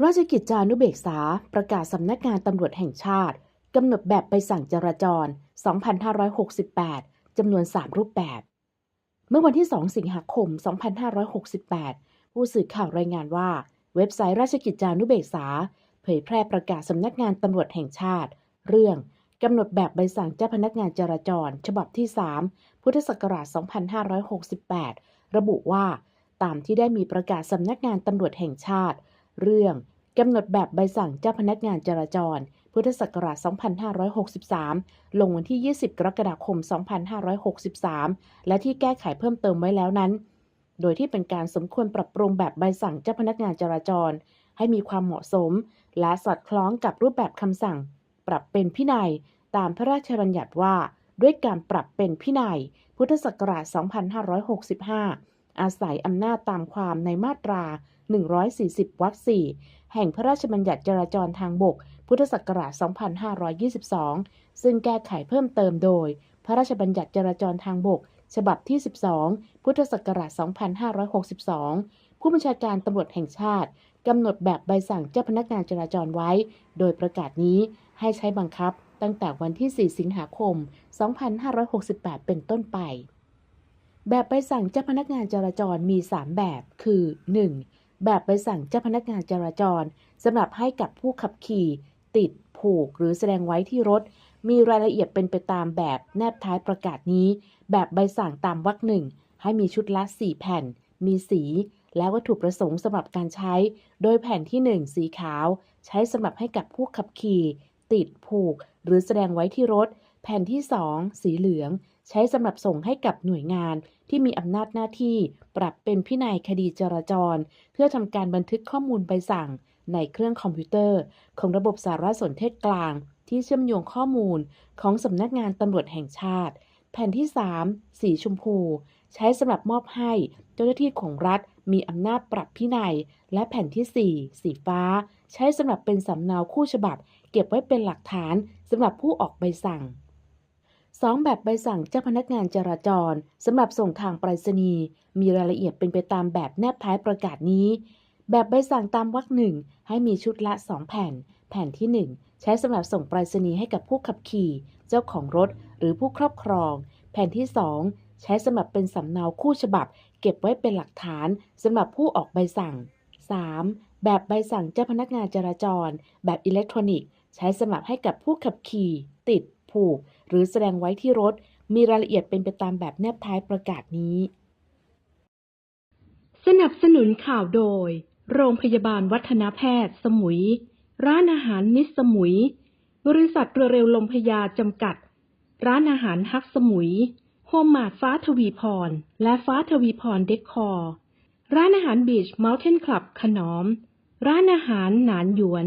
ราชกิจจานุเบกษาประกาศสำนักงานตำรวจแห่งชาติกำหนดแบบใบสั่งจราจร 2568 จำนวน 3 รูปแบบ เมื่อวันที่ 2 สิงหาคม 2568 ผู้สื่อข่าวรายงานว่า เว็บไซต์ราชกิจจานุเบกษา เผยแพร่ประกาศสำนักงานตำรวจแห่งชาติ เรื่องกำหนดแบบใบสั่งเจ้าพนักงานจราจร ฉบับที่ 3 พุทธศักราช 2568 ระบุว่า ตามที่ได้มีประกาศสำนักงานตำรวจแห่งชาติ เรื่องกำหนดแบบใบสั่งเจ้าพนักงานจราจร พุทธศักราช 2563 ลงวันที่ 20 กรกฎาคม 2563 และที่แก้ไขเพิ่มเติมไว้แล้วนั้น โดยที่เป็นการสมควรปรับปรุงแบบใบสั่งเจ้าพนักงานจราจร ให้มีความเหมาะสม และสอดคล้องกับรูปแบบคำสั่ง ปรับเป็นพินัย ตามพระราชบัญญัติว่า ด้วยการปรับเป็นพินัย พุทธศักราช 2565 อาศัยอำนาจตามความในมาตรา 140 วรรค 4 แห่งพระราชบัญญัติจราจรทางบก พุทธศักราช 2522 ซึ่งแก้ไขเพิ่มเติมโดย พระราชบัญญัติจราจรทางบก ฉบับที่ 12 พุทธศักราช 2562 ผู้บัญชาการตำรวจแห่งชาติกำหนดแบบใบสั่งเจ้าพนักงานจราจรไว้ โดยประกาศนี้ให้ใช้บังคับตั้งแต่วันที่ 4 สิงหาคม 2568 เป็นต้นไป แบบใบสั่งเจ้าพนักงานจราจรมี 3 แบบ คือ 1. แบบใบสั่งเจ้าพนักงานจราจรสำหรับให้กับผู้ขับขี่ ติด ผูก หรือแสดงไว้ที่รถ มีรายละเอียดเป็นไปตามแบบแนบท้ายประกาศนี้ แบบใบสั่งตามวรรคหนึ่ง ให้มีชุดละ 4 แผ่น มีสี และวัตถุประสงค์สำหรับการใช้ โดยแผ่นที่ 1 สีขาว ใช้สำหรับให้กับผู้ขับขี่ ติด ผูก หรือแสดงไว้ที่รถ แผ่นที่ 2 สีเหลือง ใช้สำหรับส่งให้กับหน่วยงานที่มีอำนาจหน้าที่ ปรับเป็นพินัยคดีจราจร เพื่อทำการบันทึกข้อมูลใบสั่ง ในเครื่องคอมพิวเตอร์ ของระบบสารสนเทศกลาง ที่เชื่อมโยงข้อมูลของสำนักงานตำรวจแห่งชาติ แผ่นที่ 3 สีชมพู ใช้สำหรับมอบให้เจ้าหน้าที่ของรัฐมีอำนาจปรับพินัย และแผ่นที่ 4 สีฟ้า ใช้สำหรับเป็นสำเนาคู่ฉบับ เก็บไว้เป็นหลักฐานสำหรับผู้ออกใบสั่ง 2 แบบใบสั่งเจ้าพนักงานจราจรสำหรับส่งทางไปรษณีย์มีรายละเอียดเป็นไปตามแบบแนบท้ายประกาศนี้ แบบใบสั่งตามวรรคหนึ่งให้มีชุดละ 2 แผ่น แผ่นที่ 1 ใช้สำหรับส่งไปรษณีย์ให้กับผู้ขับขี่ เจ้าของรถ หรือผู้ครอบครอง แผ่นที่ 2 ใช้สำหรับเป็นสำเนาคู่ฉบับ เก็บไว้เป็นหลักฐานสำหรับผู้ออกใบสั่ง 3. แบบใบสั่งเจ้าพนักงานจราจร แบบอิเล็กทรอนิกส์ ใช้สำหรับให้กับผู้ขับขี่ ติดผูก หรือแสดงไว้ที่รถ มีรายละเอียดเป็นไปตามแบบแนบท้ายประกาศนี้ สนับสนุนข่าวโดย โรงพยาบาลวัฒนแพทย์ สมุย ร้านอาหารมิสสมุย บริษัทเรือเร็วลมพยาจำกัด ร้านอาหารฮักสมุย โฮมมาดฟ้าทวีพร และฟ้าทวีพรเดคคอร์ร้านอาหารบีชเมลเทนคลับขนอม ร้านอาหารหนานหยวน